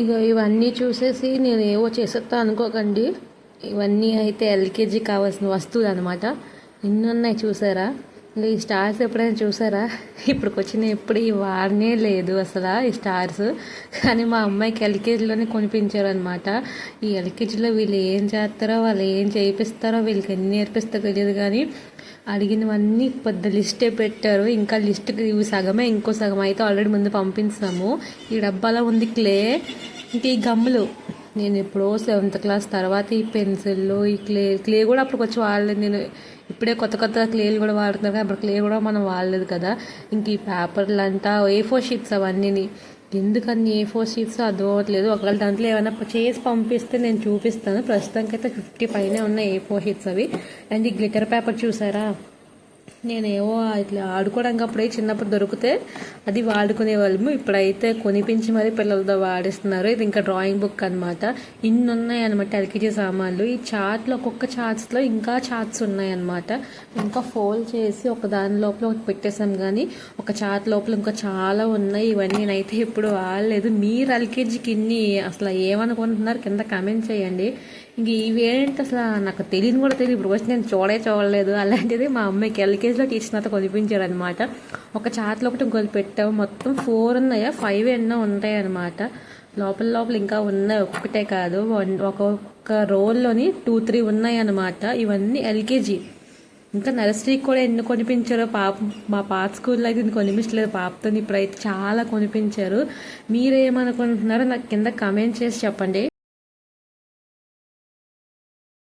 ఇక ఇవన్నీ చూసేసి నేను ఏవో చేసేస్తా అనుకోకండి. ఇవన్నీ అయితే ఎల్కేజీ కావాల్సిన వస్తువులు అనమాట ఎన్నున్నాయి చూసారా? ఈ స్టార్స్ ఎప్పుడైనా చూసారా? ఇప్పటికి వచ్చిన ఎప్పుడు ఈ వాడనే లేదు అసలు ఈ స్టార్స్. కానీ మా అమ్మాయికి ఎల్కేజీలోనే కొనిపించారు అనమాట ఈ ఎల్కేజీలో వీళ్ళు ఏం చేస్తారో వాళ్ళు ఏం చేయిస్తారో వీళ్ళకి ఎన్ని నేర్పిస్తారో తెలియదు కానీ అడిగినవన్నీ పెద్ద లిస్టే పెట్టారు. ఇంకా లిస్ట్ ఇవి సగమే ఇంకో సగం అయితే ఆల్రెడీ ముందు పంపించాము ఈ డబ్బాలో ఉంది క్లే ఇంకా ఈ గమ్ములు. నేను ఎప్పుడో సెవెంత్ క్లాస్ తర్వాత ఈ పెన్సిళ్ళు ఈ క్లే క్లే కూడా అప్పుడు వచ్చి వాడలేదు నేను ఇప్పుడే కొత్త కొత్త క్లేలు కూడా వాడుతున్నారు కదా అప్పుడు క్లే కూడా మనం వాడలేదు కదా. ఇంక ఈ పేపర్లు అంతా ఏ ఫోర్ షీట్స్ అవన్నీ ఎందుకని ఏ ఫోర్ షీట్స్ అర్థమవట్లేదు ఒకవేళ దాంట్లో ఏమైనా చేసి పంపిస్తే నేను చూపిస్తాను. ప్రస్తుతానికి అయితే ఫిఫ్టీ పైనే ఉన్నాయి ఏ ఫోర్ షీట్స్ అవి. అండ్ ఈ గ్లిటర్ పేపర్ చూసారా? నేనేవో ఇట్లా ఆడుకోవడానికి అప్పుడే చిన్నప్పుడు దొరికితే అది వాడుకునే వాళ్ళము ఇప్పుడైతే కొనిపించి మరీ పిల్లలతో వాడిస్తున్నారు. ఇది ఇంకా డ్రాయింగ్ బుక్ అనమాట ఇన్ని ఉన్నాయి అనమాట ఎల్కేజీ సామాన్లు. ఈ చార్ట్లో ఒక్కొక్క చార్ట్స్లో ఇంకా చార్ట్స్ ఉన్నాయన్నమాట. ఇంకా ఫోల్డ్ చేసి ఒక దాని లోపల ఒకటి పెట్టేసాం కానీ ఒక చార్ట్ లోపల ఇంకా చాలా ఉన్నాయి. ఇవన్నీ నేనైతే ఇప్పుడు వాడలేదు. మీరు ఎల్కేజీకి ఇన్ని అసలు ఏమనుకుంటున్నారు కింద కమెంట్ చేయండి. ఇంక ఇవేంటి అసలు నాకు తెలియని కూడా తెలియదు. ఇప్పుడు వచ్చి నేను చూడే చూడలేదు. అలాంటిది మా అమ్మాయికి ఎల్కేజీలో టీచర్ నాతో కొనిపించారు అనమాట ఒక చాట్లో ఒకటి గొలి పెట్టాము. మొత్తం ఫోర్ ఉన్నాయా? ఫైవ్ ఎన్నో ఉంటాయి అనమాట లోపల లోపల ఇంకా ఉన్నాయి. ఒక్కటే కాదు. వన్- ఒక్కొక్క రోల్లోని టూ త్రీ ఉన్నాయి అనమాట ఇవన్నీ ఎల్కేజీ ఇంకా నర్సరీకి కూడా ఎన్ని కొనిపించారో పాప మా పాత స్కూల్లో అయితే ఇన్ని కొనిపించలేదు. పాపతో ఇప్పుడైతే చాలా కొనిపించారు. మీరేమనుకుంటున్నారో నాకు కింద కమెంట్ చేసి చెప్పండి.